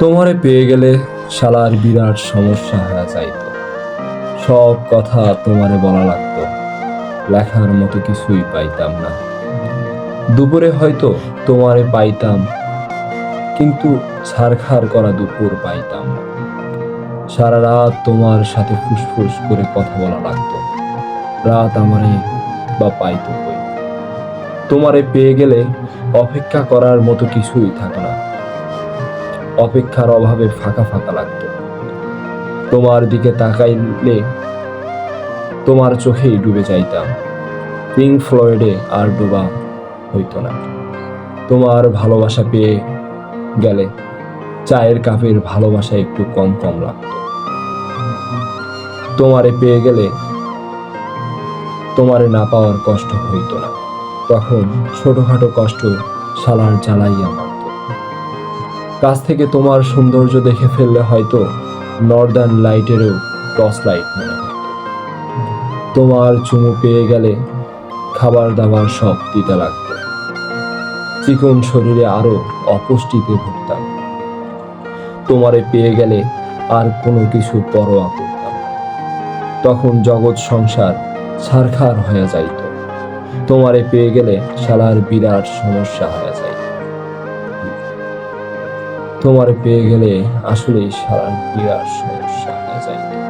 তোমারে পেয়ে গেলে শালার বিরাট সমস্যা হয়ে যাইত সব কথা তোমারে বলা লাগতো। লেখার মতো কিছুই পাইতাম না। দুপুরে হয়তো তোমারে পাইতাম, কিন্তু ছারখার করা দুপুর পাইতাম না। সারা রাত তোমার সাথে ফুসফুস করে কথা বলা লাগতো। রাত আমারে বা পাইতো তোমারে পেয়ে গেলে অপেক্ষা করার মতো কিছুই থাকে না। অপেক্ষার অভাবে ফাঁকা ফাঁকা লাগতো। তোমার দিকে তাকাইলে তোমার চোখেই ডুবে যাইতাম। পিঙ্ক ফ্লয়েডে আর ডোবা হইতো না। তোমার ভালোবাসা পেয়ে গেলে চায়ের কাপের ভালোবাসা একটু কম কম লাগতো। তোমারে পেয়ে গেলে তোমারে না পাওয়ার কষ্ট হইতো না। তখন ছোটখাটো কষ্ট সালার জ্বালাইয়া মারত। কাছ থেকে তোমার সৌন্দর্য দেখে ফেললে হয়তো নর্দার্ন লাইটেরও টর্চ লাইট মনে তোমার চুমু পেয়ে গেলে খাবার দাবার সব দিতে লাগতো। চিকন শরীরে আরও অপুষ্টিতে ভুগতাম। তোমারে পেয়ে গেলে আর কোনো কিছু পরোয়া করতাম তখন জগৎ সংসার ছারখার হয়ে যাইত। তোমারে পেয়ে গেলে শালার বিরাট সমস্যা হয়ে যায়। তোমারে পেয়ে গেলে আসলে সারা সমস্যা হয়ে যায়।